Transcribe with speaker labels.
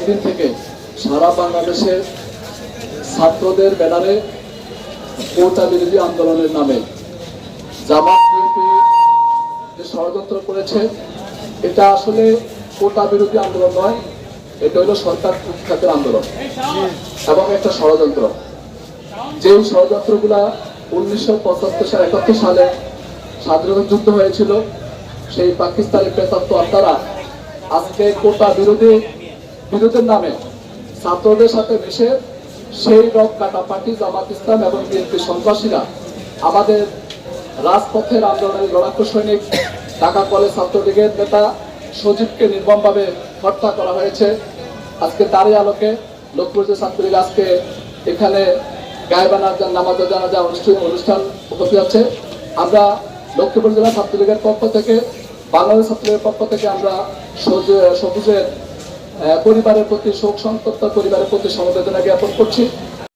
Speaker 1: কয়েকদিন থেকে সারা বাংলাদেশের ছাত্রদের ব্যানারে কোটা বিরোধী আন্দোলনের নামে। জামাত বিএনপি যে ষড়যন্ত্র করেছে, এটা আসলে কোটা বিরোধী আন্দোলন নয়, এটা হলো সরকার উৎখাতের আন্দোলন এবং একটা ষড়যন্ত্র। যে ষড়যন্ত্রগুলা উনিশশো পঁচাত্তর সালে, একাত্তর সালে স্বাধীনতা যুদ্ধ হয়েছিল, সেই পাকিস্তানি প্রেতাত্ম আত্মারা আজকে কোটা বিরোধী বিরোধের নামে ছাত্রদের সাথে মিশে সেই রক কাটা পার্টি জামাত ইসলাম এবং বিএনপি সন্ত্রাসীরা আমাদের রাজপথের আন্দোলনের লড়াকু সৈনিক, ঢাকা কলেজ ছাত্রলীগের নেতা সজীবকে নির্মমভাবে হত্যা করা হয়েছে। আজকে তারই আলোকে লোকপুর যে ছাত্রলীগ আজকে এখানে গায়েবানা নামাজ জানাজা অনুষ্ঠান অনুষ্ঠান উপস্থিত আছে। আমরা লক্ষ্মীপুর জেলা ছাত্রলীগের পক্ষ থেকে, বাংলাদেশ ছাত্রলীগের পক্ষ থেকে আমরা সবুজের পরিবারের প্রতি শোক সন্তপ্ত পরিবারের প্রতি সমবেদনা জ্ঞাপন করছি।